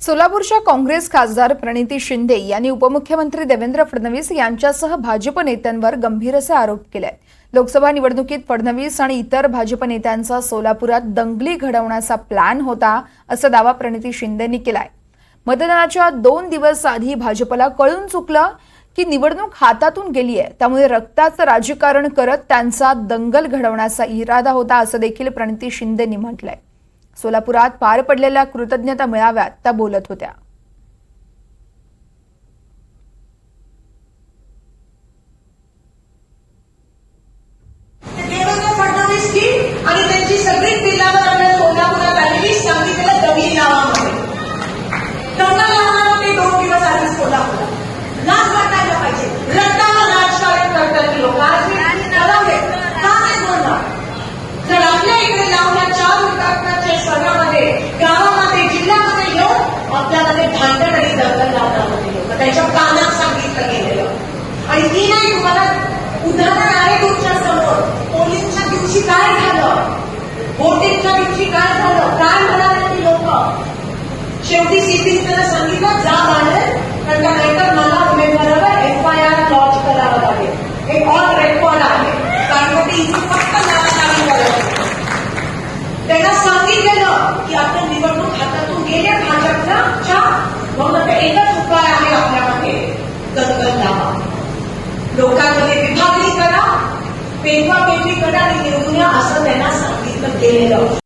सोलापूरच्या काँग्रेस खासदार प्रणिती शिंदे यांनी उपमुख्यमंत्री देवेंद्र फडणवीस यांच्यासह भाजप नेत्यांवर गंभीर असे आरोप केले आहेत लोकसभा निवडणुकीत फडणवीस आणि इतर भाजप नेत्यांचा सोलापुरात दंगली घडवण्याचा प्लॅन होता असा दावा प्रणिती शिंदेंनी केलाय. मतदानाच्या दोन दिवस आधी भाजपला कळून चुकलं की निवडणूक हातातून गेली आहे त्यामुळे रक्ताचं राजकारण करत त्यांचा दंगल घडवण्याचा इरादा होता असं देखील प्रणिती शिंदेंनी म्हटलंय. सोलापुरात पार पडलेल्या कृतज्ञता मेळाव्यात त्या बोलत होत्या. शेवटी सीपीसीला सांगितलं जा मांडेल कारण का नाहीतर मला उमेदवारावर एफ़ आय आर लॉन्च करावं लागेल हे। ऑन रेकॉर्ड आहे कारण का इथून फक्त नाराजी करत त्यांना सांगितलेलं की आपण निवडणूक हातातून गेले भाजपच्या म्हणून एकच उपाय आहे आपल्यामध्ये दंगल लावा लोकांमध्ये विभागणी करा। पेरवा पेरणी करा। आणि निवडून या असं त्यांना सांगितलं गेलेलं